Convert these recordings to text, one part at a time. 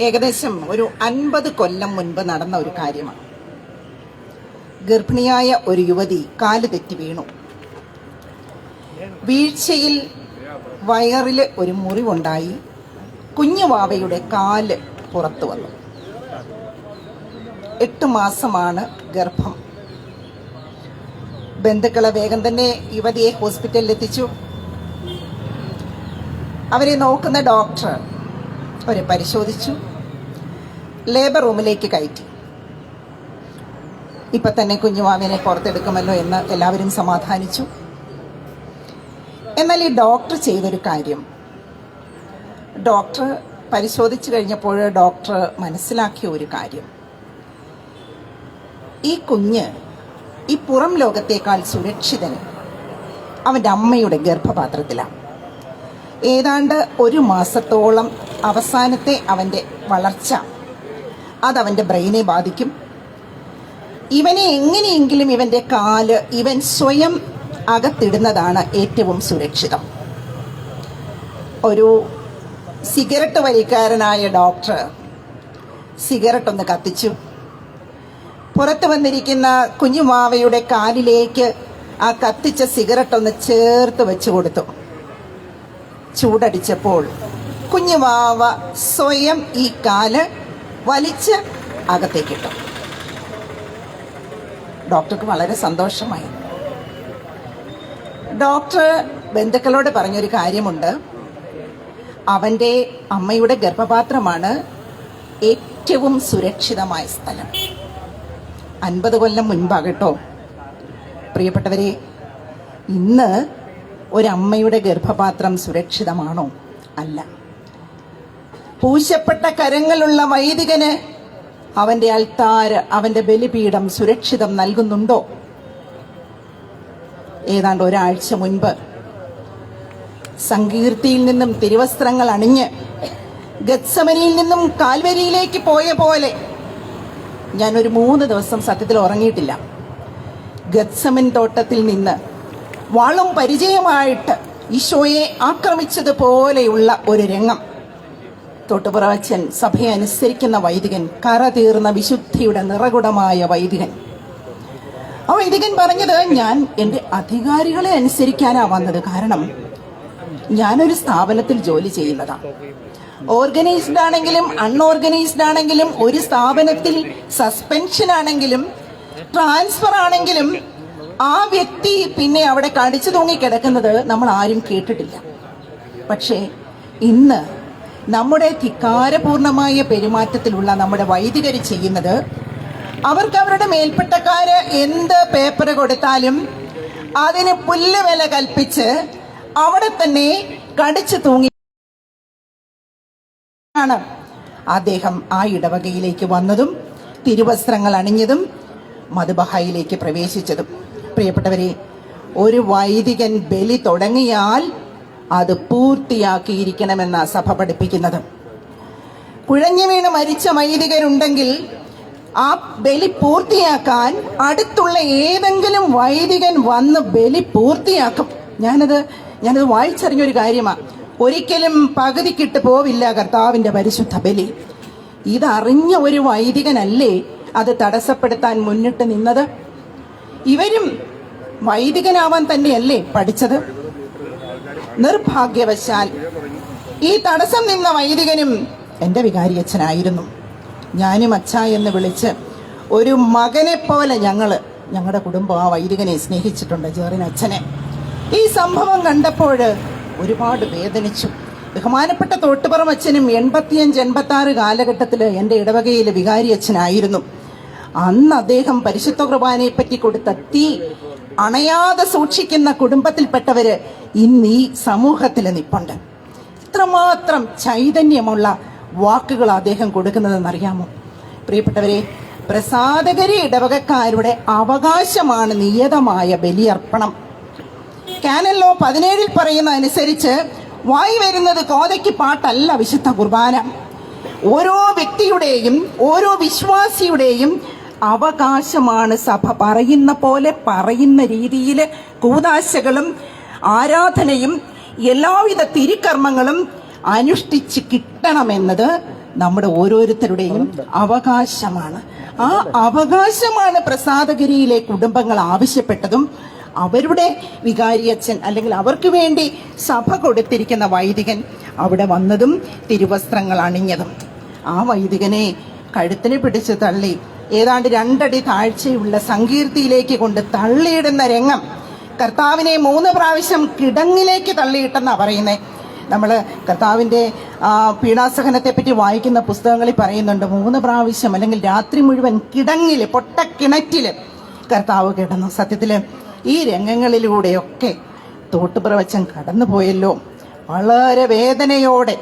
ഏകദേശം ഒരു അൻപത് കൊല്ലം മുൻപ് നടന്ന ഒരു കാര്യമാണ്. ഗർഭിണിയായ ഒരു യുവതി കാൽ തെറ്റി വീണു. വീഴ്ചയിൽ വയറിൽ ഒരു മുറിവുണ്ടായി. കുഞ്ഞുവാവയുടെ കാൽ പുറത്തു വന്നു. എട്ട് മാസമാണ് ഗർഭം. ബന്ധുക്കളെ വേഗം തന്നെ യുവതിയെ ഹോസ്പിറ്റലിൽ എത്തിച്ചു. അവരെ നോക്കുന്ന ഡോക്ടർ അവരെ പരിശോധിച്ചു. ലേബർ റൂമിലേക്ക് കയറ്റി. ഇപ്പം തന്നെ കുഞ്ഞുമാവിനെ പുറത്തെടുക്കുമല്ലോ എന്ന് എല്ലാവരും സമാധാനിച്ചു. എന്നാൽ ഈ ഡോക്ടർ ചെയ്തൊരു കാര്യം. ഡോക്ടർ പരിശോധിച്ചു കഴിഞ്ഞപ്പോൾ ഡോക്ടർ മനസ്സിലാക്കിയ ഒരു കാര്യം. ഈ കുഞ്ഞ് ഈ പുറം ലോകത്തേക്കാൾ സുരക്ഷിതന് അവന്റെ അമ്മയുടെ ഗർഭപാത്രത്തിലാണ്. ഏതാണ്ട് ഒരു മാസത്തോളം അവസാനത്തെ അവന്റെ വളർച്ച അതവന്റെ ബ്രെയിനെ ബാധിക്കും. ഇവനെ എങ്ങനെയെങ്കിലും ഇവന്റെ കാൽ ഇവൻ സ്വയം അകത്തിടുന്നതാണ് ഏറ്റവും സുരക്ഷിതം. ഒരു സിഗരറ്റ് വലിക്കാരനായ ഡോക്ടർ സിഗരറ്റ് ഒന്ന് കത്തിച്ചു. പുറത്ത് വന്നിരിക്കുന്ന കുഞ്ഞുമാവയുടെ കാലിലേക്ക് ആ കത്തിച്ച സിഗരറ്റ് ഒന്ന് ചേർത്ത് വെച്ചു കൊടുത്തു. ചൂടടിച്ചപ്പോൾ കുഞ്ഞുമാവ സ്വയം ഈ കാൽ വലിച്ച് അകത്തേക്കിട്ടു ഡോക്ടർക്ക് വളരെ സന്തോഷമായി. ഡോക്ടർ ബന്ധുക്കളോട് പറഞ്ഞൊരു കാര്യമുണ്ട്. അവന്റെ അമ്മയുടെ ഗർഭപാത്രമാണ് ഏറ്റവും സുരക്ഷിതമായ സ്ഥലം. അൻപത് കൊല്ലം മുൻപാകട്ടോ. പ്രിയപ്പെട്ടവരെ ഇന്ന് ഒരമ്മയുടെ ഗർഭപാത്രം സുരക്ഷിതമാണോ? അല്ല. പൂശപ്പെട്ട കരങ്ങളുള്ള വൈദികന് അവന്റെ അൽത്താര് അവന്റെ ബലിപീഠം സുരക്ഷിതം നൽകുന്നുണ്ടോ? ഏതാണ്ട് ഒരാഴ്ച മുൻപ് സങ്കീർത്തിയിൽ നിന്നും തിരുവസ്ത്രങ്ങൾ അണിഞ്ഞ് ഗത്സമനിയിൽ നിന്നും കാൽവരിയിലേക്ക് പോയ പോലെ ഞാൻ ഒരു മൂന്ന് ദിവസം സത്യത്തിൽ ഉറങ്ങിയിട്ടില്ല. ഗത്സമൻ തോട്ടത്തിൽ നിന്ന് വളം പരിചയമായിട്ട് ഈശോയെ ആക്രമിച്ചതുപോലെയുള്ള ഒരു രംഗം. തൊട്ടുപുറവച്ചൻ സഭയെ അനുസരിക്കുന്ന വൈദികൻ കറ തീർന്ന വിശുദ്ധിയുടെ നിറകുടമായ വൈദികൻ. ആ വൈദികൻ പറഞ്ഞത് ഞാൻ എന്റെ അധികാരികളെ അനുസരിക്കാനാ വന്നത്. കാരണം ഞാനൊരു സ്ഥാപനത്തിൽ ജോലി ചെയ്യുന്നതാണ് ഓർഗനൈസ്ഡ് ആണെങ്കിലും അൺഓർഗനൈസ്ഡ് ആണെങ്കിലും ഒരു സ്ഥാപനത്തിൽ സസ്പെൻഷൻ ആണെങ്കിലും ട്രാൻസ്ഫർ ആണെങ്കിലും ആ വ്യക്തി പിന്നെ അവിടെ കടിച്ചു തൂങ്ങി കിടക്കുന്നത് നമ്മൾ ആരും കേട്ടിട്ടില്ല. പക്ഷേ ഇന്ന് നമ്മുടെ ധിക്കാരപൂർണമായ പെരുമാറ്റത്തിലുള്ള നമ്മുടെ വൈദികർ ചെയ്യുന്നത് അവർക്ക് അവരുടെ മേൽപ്പെട്ടക്കാര് എന്ത് പേപ്പർ കൊടുത്താലും അതിന് പുല്ല് വില കൽപ്പിച്ച് അവിടെ തന്നെ കടിച്ചു തൂങ്ങി ആണ് അദ്ദേഹം ആ ഇടവകയിലേക്ക് വന്നതും തിരുവസ്ത്രങ്ങൾ അണിഞ്ഞതും മധുബഹായിലേക്ക് പ്രവേശിച്ചതും. പ്രിയപ്പെട്ടവരെ ഒരു വൈദികൻ ബലി തുടങ്ങിയാൽ അത് പൂർത്തിയാക്കിയിരിക്കണമെന്ന സഭ പഠിപ്പിക്കുന്നത്. കുഴഞ്ഞു വീണ് മരിച്ച വൈദികരുണ്ടെങ്കിൽ ആ ബലി പൂർത്തിയാക്കാൻ അടുത്തുള്ള ഏതെങ്കിലും വൈദികൻ വന്ന് ബലി പൂർത്തിയാക്കും. ഞാനത് ഞാനത് വായിച്ചറിഞ്ഞൊരു കാര്യമാണ് ഒരിക്കലും പകുതിക്കിട്ട് പോവില്ല കർത്താവിന്റെ പരിശുദ്ധ ബലി. ഇതറിഞ്ഞ ഒരു വൈദികനല്ലേ അത് തടസ്സപ്പെടുത്താൻ മുന്നിട്ട് നിന്നത്? ഇവരും വൈദികനാവാൻ തന്നെയല്ലേ പഠിച്ചത്? നിർഭാഗ്യവശാൽ ഈ തടസ്സം നിന്ന വൈദികനും എന്റെ വികാരിയച്ഛനായിരുന്നു. ഞാനും അച്ഛ എന്ന് വിളിച്ച് ഒരു മകനെ പോലെ ഞങ്ങൾ ഞങ്ങളുടെ കുടുംബം ആ വൈദികനെ സ്നേഹിച്ചിട്ടുണ്ട് ജോറിൻ അച്ഛനെ. ഈ സംഭവം കണ്ടപ്പോൾ ഒരുപാട് വേദനിച്ചു. ബഹുമാനപ്പെട്ട തോട്ടുപുറം അച്ഛനും എൺപത്തിയഞ്ച് എൺപത്തി ആറ് കാലഘട്ടത്തിൽ എന്റെ ഇടവകയിലെ വികാരി അച്ഛനായിരുന്നു അന്ന് അദ്ദേഹം പരിശുദ്ധ കുർബാനയെ പറ്റി കൊടുത്ത തീ അണയാതെ സൂക്ഷിക്കുന്ന കുടുംബത്തിൽപ്പെട്ടവര് ഇന്ന് ഈ സമൂഹത്തിൽ നിപ്പുണ്ട്. ഇത്രമാത്രം ചൈതന്യമുള്ള വാക്കുകൾ അദ്ദേഹം കൊടുക്കുന്നതെന്നറിയാമോ? പ്രിയപ്പെട്ടവരെ പ്രസാദകരി ഇടവകക്കാരുടെ അവകാശമാണ് നിയതമായ ബലിയർപ്പണം. കാനല്ലോ പതിനേഴിൽ പറയുന്ന അനുസരിച്ച് വായി വരുന്നത് കോതയ്ക്ക് പാട്ടല്ല വിശുദ്ധ കുർബാന. ഓരോ വ്യക്തിയുടെയും ഓരോ വിശ്വാസിയുടെയും അവകാശമാണ് സഭ പറയുന്ന പോലെ പറയുന്ന രീതിയിൽ കൂതാശകളും ആരാധനയും എല്ലാവിധ തിരിക്കർമ്മങ്ങളും അനുഷ്ഠിച്ച് കിട്ടണമെന്നത് നമ്മുടെ ഓരോരുത്തരുടെയും അവകാശമാണ്. ആ അവകാശമാണ് പ്രസാദഗിരിയിലെ കുടുംബങ്ങൾ ആവശ്യപ്പെട്ടതും അവരുടെ വികാരി അച്ഛൻ അല്ലെങ്കിൽ അവർക്ക് വേണ്ടി സഭ കൊടുത്തിരിക്കുന്ന വൈദികൻ അവിടെ വന്നതും തിരുവസ്ത്രങ്ങൾ അണിഞ്ഞതും. ആ വൈദികനെ കഴുത്തിന് പിടിച്ച് തള്ളി. ഏതാണ്ട് രണ്ടടി താഴ്ചയുള്ള സങ്കീർത്തിയിലേക്ക് കൊണ്ട് തള്ളിയിടുന്ന രംഗം കർത്താവിനെ മൂന്ന് പ്രാവശ്യം കിടങ്ങിലേക്ക് തള്ളിയിട്ടെന്നാണ് പറയുന്നത് നമ്മൾ കർത്താവിന്റെ പീഡാസഹനത്തെപ്പറ്റി പീഡാസഹനത്തെ പറ്റി വായിക്കുന്ന പുസ്തകങ്ങളിൽ പറയുന്നുണ്ട് മൂന്ന് പ്രാവശ്യം അല്ലെങ്കിൽ രാത്രി മുഴുവൻ കിടങ്ങിൽ പൊട്ടക്കിണറ്റിൽ കർത്താവ് കിടന്നു. സത്യത്തിൽ ഈ രംഗങ്ങളിലൂടെയൊക്കെ തോട്ടുപുറവച്ചൻ കടന്നുപോയല്ലോ. വളരെ വേദനയോടെ.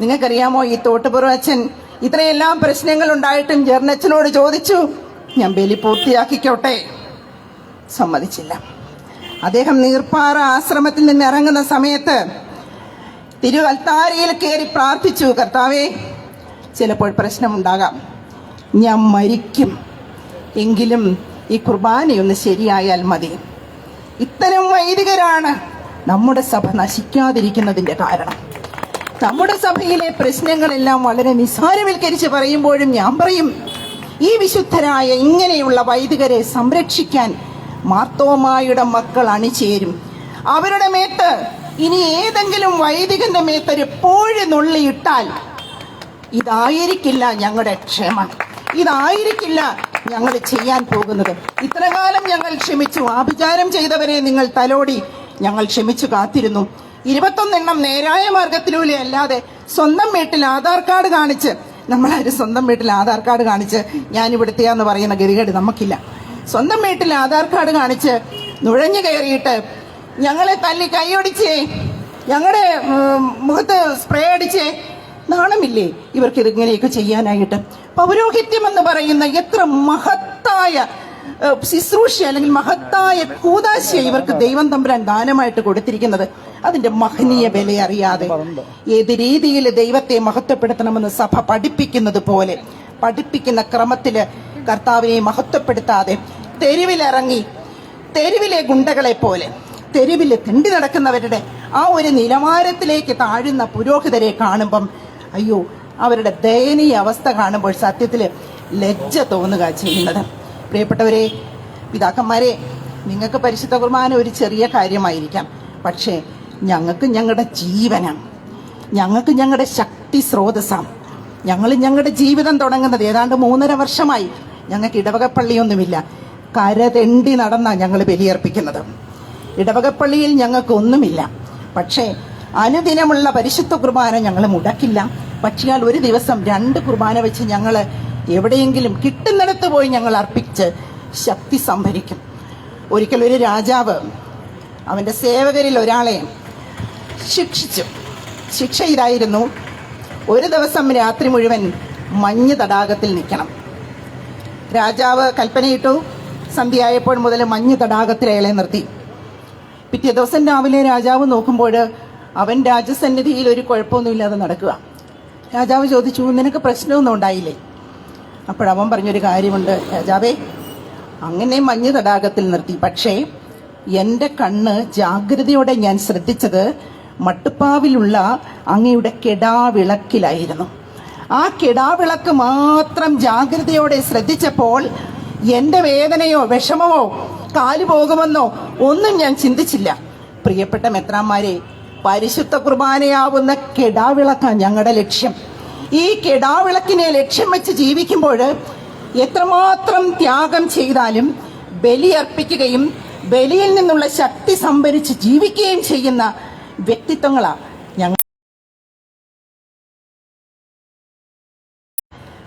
നിങ്ങൾക്കറിയാമോ ഈ തോട്ടുപ്രവച്ചൻ ഇത്രയെല്ലാം പ്രശ്നങ്ങൾ ഉണ്ടായിട്ടും ജർണച്ചനോട് ചോദിച്ചു ഞാൻ ബലി പൂർത്തിയാക്കിക്കോട്ടെ? സമ്മതിച്ചില്ല. അദ്ദേഹം നീർപ്പാറ ആശ്രമത്തിൽ നിന്ന് ഇറങ്ങുന്ന സമയത്ത് തിരുവൽത്താരയിൽ കയറി പ്രാർത്ഥിച്ചു കർത്താവേ ചിലപ്പോൾ പ്രശ്നമുണ്ടാകാം. ഞാൻ മരിക്കും. എങ്കിലും ഈ കുർബാനയൊന്ന് ശരിയായാൽ മതി. ഇത്തരം വൈദികരാണ് നമ്മുടെ സഭ നശിക്കാതിരിക്കുന്നതിന്റെ കാരണം. നമ്മുടെ സഭയിലെ പ്രശ്നങ്ങളെല്ലാം വളരെ നിസ്സാരവൽക്കരിച്ച് പറയുമ്പോഴും ഞാൻ പറയും ഈ വിശുദ്ധരായ ഇങ്ങനെയുള്ള വൈദികരെ സംരക്ഷിക്കാൻ മാർത്തോമായുടെ മക്കൾ അണിചേരും. അവരുടെ മേത്ത് ഇനി ഏതെങ്കിലും വൈദികന്റെ മേത്തൊരു എപ്പോഴും നുള്ളിയിട്ടാൽ ഇതായിരിക്കില്ല ഞങ്ങളുടെ ക്ഷമ. ഇതായിരിക്കില്ല ഞങ്ങൾ ചെയ്യാൻ പോകുന്നത്. ഇത്രകാലം ഞങ്ങൾ ക്ഷമിച്ചു. ആഭിചാരം ചെയ്തവരെ നിങ്ങൾ തലോടി ഞങ്ങൾ ക്ഷമിച്ചു കാത്തിരുന്നു. ഇരുപത്തൊന്നെണ്ണം നേരായ മാർഗത്തിലൂടെ അല്ലാതെ സ്വന്തം വീട്ടിൽ ആധാർ കാർഡ് കാണിച്ച് നമ്മളാരും സ്വന്തം വീട്ടിൽ ആധാർ കാർഡ് കാണിച്ച് ഞാൻ ഇവിടുത്തെയാന്ന് പറയുന്ന ഗതികേട് നമുക്കില്ല. സ്വന്തം വീട്ടിൽ ആധാർ കാർഡ് കാണിച്ച് നുഴഞ്ഞു കയറിയിട്ട് ഞങ്ങളെ തല്ലി കൈയൊടിച്ചേ ഞങ്ങളുടെ മുഖത്ത് സ്പ്രേ അടിച്ചേ നാണമില്ലേ? ഇവർക്ക് ഇതിങ്ങനെയൊക്കെ ചെയ്യാനായിട്ട്. പൗരോഹിത്യം എന്ന് പറയുന്ന എത്ര മഹത്തായ ശുശ്രൂഷ അല്ലെങ്കിൽ മഹത്തായ കൂതാശ ഇവർക്ക് ദൈവം തമ്പുരാൻ ദാനമായിട്ട് കൊടുത്തിരിക്കുന്നത്. അതിന്റെ മഹനീയ വില അറിയാതെ ഏത് രീതിയിൽ ദൈവത്തെ മഹത്വപ്പെടുത്തണമെന്ന് സഭ പഠിപ്പിക്കുന്നത് പോലെ പഠിപ്പിക്കുന്ന ക്രമത്തിൽ കർത്താവിനെ മഹത്വപ്പെടുത്താതെ തെരുവിലിറങ്ങി തെരുവിലെ ഗുണ്ടകളെ പോലെ തെരുവിൽ തിണ്ടി നടക്കുന്നവരുടെ ആ ഒരു നിലവാരത്തിലേക്ക് താഴുന്ന പുരോഹിതരെ കാണുമ്പം അയ്യോ അവരുടെ ദയനീയ അവസ്ഥ കാണുമ്പോൾ സത്യത്തിൽ ലജ്ജ തോന്നുക ചെയ്യുന്നത്. പ്രിയപ്പെട്ടവരെ പിതാക്കന്മാരെ നിങ്ങൾക്ക് പരിശുദ്ധ കുർബാന ഒരു ചെറിയ കാര്യമായിരിക്കാം. പക്ഷേ ഞങ്ങൾക്ക് ഞങ്ങളുടെ ജീവനാണ്. ഞങ്ങൾക്ക് ഞങ്ങളുടെ ശക്തി സ്രോതസ്സാണ്. ഞങ്ങൾ ഞങ്ങളുടെ ജീവിതം തുടങ്ങുന്നത് ഏതാണ്ട് മൂന്നര വർഷമായി. ഞങ്ങൾക്ക് ഇടവകപ്പള്ളിയൊന്നുമില്ല. കരതെണ്ടി നടന്നാണ് ഞങ്ങൾ ബലിയർപ്പിക്കുന്നത്. ഇടവകപ്പള്ളിയിൽ ഞങ്ങൾക്കൊന്നുമില്ല പക്ഷേ അനുദിനമുള്ള പരിശുദ്ധ കുർബാന ഞങ്ങൾ മുടക്കില്ല. പക്ഷിയാൽ ഒരു ദിവസം രണ്ട് കുർബാന വെച്ച് ഞങ്ങൾ എവിടെയെങ്കിലും കിട്ടുന്നിടത്ത് പോയി ഞങ്ങൾ അർപ്പിച്ച് ശക്തി സംഭരിക്കും. ഒരിക്കലൊരു രാജാവ് അവന്റെ സേവകരിൽ ഒരാളെ ശിക്ഷിച്ചു. ശിക്ഷ ഇതായിരുന്നു ഒരു ദിവസം രാത്രി മുഴുവൻ മഞ്ഞ് തടാകത്തിൽ നിൽക്കണം. രാജാവ് കൽപ്പനയിട്ടു സന്ധ്യയായപ്പോൾ മുതൽ മഞ്ഞ് തടാകത്തിൽ അയാളെ നിർത്തി. പിറ്റേ ദിവസം രാവിലെ രാജാവ് നോക്കുമ്പോൾ അവൻ രാജസന്നിധിയിൽ ഒരു കുഴപ്പമൊന്നുമില്ലാതെ നടക്കുക. രാജാവ് ചോദിച്ചു നിനക്ക് പ്രശ്നമൊന്നും ഉണ്ടായില്ലേ? അപ്പോഴവൻ പറഞ്ഞൊരു കാര്യമുണ്ട് രാജാവേ അങ്ങനെ മഞ്ഞ് തടാകത്തിൽ നിർത്തി. പക്ഷേ എന്റെ കണ്ണ് ജാഗ്രതയോടെ ഞാൻ ശ്രദ്ധിച്ചത് മട്ടുപ്പാവിലുള്ള അങ്ങയുടെ കെടാവിളക്കിലായിരുന്നു. ആ കിടാവിളക്ക് മാത്രം ജാഗ്രതയോടെ ശ്രദ്ധിച്ചപ്പോൾ എന്റെ വേദനയോ വിഷമമോ കാലു പോകുമെന്നോ ഒന്നും ഞാൻ ചിന്തിച്ചില്ല. പ്രിയപ്പെട്ട മെത്രാന്മാരെ പരിശുദ്ധ കുർബാനയാവുന്ന കിടാവിളക്കാണ് ഞങ്ങളുടെ ലക്ഷ്യം. ഈ കെടാവിളക്കിനെ ലക്ഷ്യം വെച്ച് ജീവിക്കുമ്പോൾ എത്രമാത്രം ത്യാഗം ചെയ്താലും ബലിയർപ്പിക്കുകയും ബലിയിൽ നിന്നുള്ള ശക്തി സംഭരിച്ച് ജീവിക്കുകയും ചെയ്യുന്ന വ്യക്തിത്വങ്ങളാ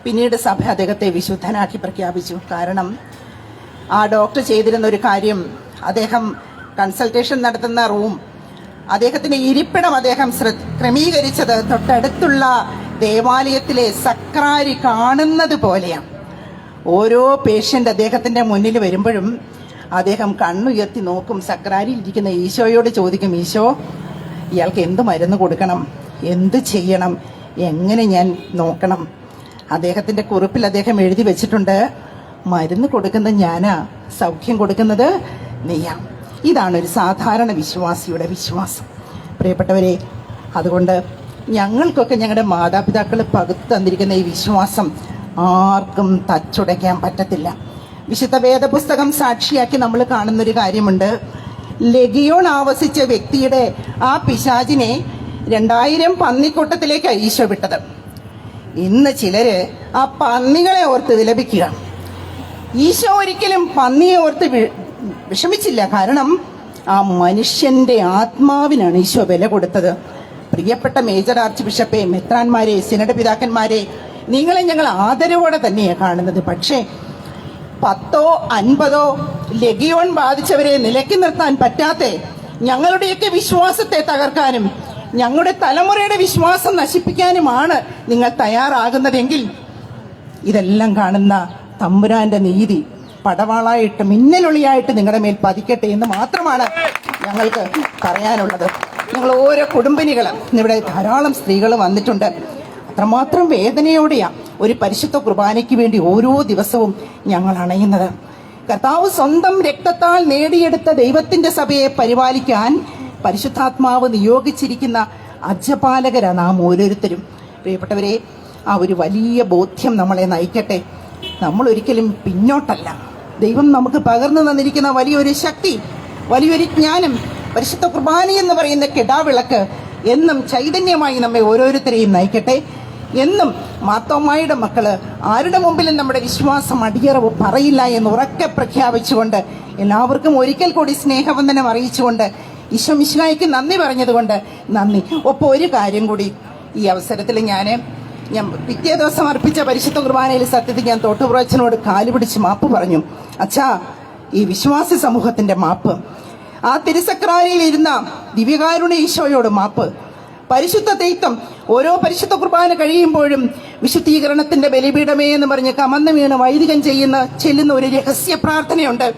പിന്നീട് സഭ അദ്ദേഹത്തെ വിശുദ്ധനാക്കി പ്രഖ്യാപിച്ചു. കാരണം ആ ഡോക്ടർ ചെയ്തിരുന്ന ഒരു കാര്യം അദ്ദേഹം കൺസൾട്ടേഷൻ നടത്തുന്ന റൂം അദ്ദേഹത്തിന്റെ ഇരിപ്പിടം അദ്ദേഹം ക്രമീകരിച്ചത് തൊട്ടടുത്തുള്ള ദേവാലയത്തിലെ സക്രാരി കാണുന്നത് പോലെയാണ്. ഓരോ പേഷ്യന്റ് അദ്ദേഹത്തിന്റെ മുന്നിൽ വരുമ്പോഴും അദ്ദേഹം കണ്ണുയർത്തി നോക്കും സക്രാരിയിൽ ഇരിക്കുന്ന ഈശോയോട് ചോദിക്കും ഈശോ ഇയാൾക്ക് എന്ത് മരുന്ന് കൊടുക്കണം? എന്ത് ചെയ്യണം? എങ്ങനെ ഞാൻ നോക്കണം? അദ്ദേഹത്തിന്റെ കുറിപ്പിൽ അദ്ദേഹം എഴുതി വെച്ചിട്ടുണ്ട്. മരുന്ന് കൊടുക്കുന്ന ഞാനാ സൗഖ്യം കൊടുക്കുന്നത് നീയാ. ഇതാണ് ഒരു സാധാരണ വിശ്വാസിയുടെ വിശ്വാസം. പ്രിയപ്പെട്ടവരെ അതുകൊണ്ട് ഞങ്ങൾക്കൊക്കെ ഞങ്ങളുടെ മാതാപിതാക്കൾ പകുത്തു തന്നിരിക്കുന്ന ഈ വിശ്വാസം ആർക്കും തച്ചുടയ്ക്കാൻ പറ്റത്തില്ല. വിശുദ്ധ വേദപുസ്തകം സാക്ഷിയാക്കി നമ്മൾ കാണുന്നൊരു കാര്യമുണ്ട്. ലഗിയോൺ ആവസിച്ച വ്യക്തിയുടെ ആ പിശാചിനെ രണ്ടായിരം പന്നിക്കൂട്ടത്തിലേക്ക് ഈശോ വിട്ടത്. ഇന്ന് ചിലര് ആ പന്നികളെ ഓർത്ത് വിലപിക്കുക. ഈശോ ഒരിക്കലും പന്നിയെ ഓർത്ത് വിഷമിച്ചില്ല. കാരണം ആ മനുഷ്യന്റെ ആത്മാവിനാണ് ഈശോ വില കൊടുത്തത്. പ്രിയപ്പെട്ട മേജർ ആർച്ച് ബിഷപ്പെ മെത്രാന്മാരെ സിനഡ് പിതാക്കന്മാരെ നിങ്ങളെ ഞങ്ങൾ ആദരവോടെ തന്നെയാണ് കാണുന്നത്. പക്ഷേ പത്തോ അൻപതോ ലഗിയോൺ ബാധിച്ചവരെ നിലയ്ക്ക് നിർത്താൻ പറ്റാത്ത ഞങ്ങളുടെയൊക്കെ വിശ്വാസത്തെ തകർക്കാനും ഞങ്ങളുടെ തലമുറയുടെ വിശ്വാസം നശിപ്പിക്കാനുമാണ് നിങ്ങൾ തയ്യാറാകുന്നതെങ്കിൽ ഇതെല്ലാം കാണുന്ന തമ്പുരാന്റെ നീതി പടവാളായിട്ട് മിന്നലൊളിയായിട്ട് നിങ്ങളുടെ മേൽ പതിക്കട്ടെ എന്ന് മാത്രമാണ് ഞങ്ങൾക്ക് പറയാനുള്ളത്. ഞങ്ങൾ ഓരോ കുടുംബിനികൾ ഇവിടെ ധാരാളം സ്ത്രീകൾ വന്നിട്ടുണ്ട്. അത്രമാത്രം വേദനയോടെയാ ഒരു പരിശുദ്ധ കുർബാനയ്ക്ക് വേണ്ടി ഓരോ ദിവസവും ഞങ്ങൾ അണയുന്നത്. കർത്താവ് സ്വന്തം രക്തത്താൽ നേടിയെടുത്ത ദൈവത്തിന്റെ സഭയെ പരിപാലിക്കാൻ പരിശുദ്ധാത്മാവ് നിയോഗിച്ചിരിക്കുന്ന അജപാലകരാണ് നാം ഓരോരുത്തരും. പ്രിയപ്പെട്ടവരെ ആ ഒരു വലിയ ബോധ്യം നമ്മളെ നയിക്കട്ടെ. നമ്മൾ ഒരിക്കലും പിന്നോട്ടല്ല. ദൈവം നമുക്ക് പകർന്നു തന്നിരിക്കുന്ന വലിയൊരു ശക്തി വലിയൊരു ജ്ഞാനം പരിശുദ്ധ കുർബാന എന്ന് പറയുന്ന കിടാവിളക്ക് എന്നും ചൈതന്യമായി നമ്മെ ഓരോരുത്തരെയും നയിക്കട്ടെ. എന്നും മാത്തോമായുടെ മക്കൾ ആരുടെ മുമ്പിലും നമ്മുടെ വിശ്വാസം അടിയറവ് പറയില്ല എന്ന് ഉറക്കെ പ്രഖ്യാപിച്ചുകൊണ്ട് എല്ലാവർക്കും ഒരിക്കൽ കൂടി സ്നേഹവന്ദനം അറിയിച്ചുകൊണ്ട് ഈശോ മിശിഹായ്ക്ക് നന്ദി പറഞ്ഞതുകൊണ്ട് നന്ദി. ഒപ്പം ഒരു കാര്യം കൂടി ഈ അവസരത്തിൽ ഞാൻ ഞാൻ പിറ്റേ ദിവസം അർപ്പിച്ച പരിശുദ്ധ കുർബാനയിൽ സത്യത്തിൽ ഞാൻ തോട്ടുപുറച്ചനോട് കാലുപിടിച്ച് മാപ്പ് പറഞ്ഞു. അച്ഛാ ഈ വിശ്വാസി സമൂഹത്തിന്റെ മാപ്പ്. ആ തിരുസക്രാരിയിൽ ഇരുന്ന ദിവ്യകാരുണ ഈശോയോട് മാപ്പ്. പരിശുദ്ധ തെയ്ത്തം ഓരോ പരിശുദ്ധ കുർബാന കഴിയുമ്പോഴും വിശുദ്ധീകരണത്തിന്റെ ബലിപീഠമേ എന്ന് പറഞ്ഞ് കമന്ന് വീണ് വൈദികം ചെയ്യുന്ന ചെല്ലുന്ന ഒരു രഹസ്യ പ്രാർത്ഥനയുണ്ട്.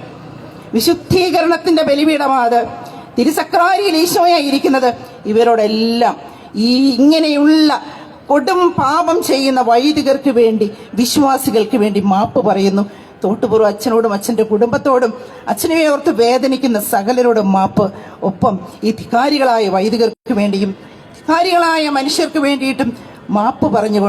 വിശുദ്ധീകരണത്തിന്റെ ബലിപീഠമാ അത്. തിരുസക്രാരിയിൽ ഈശോയായിരിക്കുന്നത്. ഇവരോടെല്ലാം ഈ ഇങ്ങനെയുള്ള കൊടും പാപം ചെയ്യുന്ന വൈദികർക്ക് വേണ്ടി വിശ്വാസികൾക്ക് വേണ്ടി മാപ്പ് പറയുന്നു. തോട്ടുപുറം അച്ഛനോടും അച്ഛന്റെ കുടുംബത്തോടും അച്ഛനെ ഓർത്ത് വേദനിക്കുന്ന സകലരോടും മാപ്പ്. ഒപ്പം ഈ ധികാരികളായ വൈദികർക്ക് വേണ്ടിയും ധികാരികളായ മനുഷ്യർക്ക് വേണ്ടിയിട്ടും മാപ്പ് പറഞ്ഞുകൊണ്ട്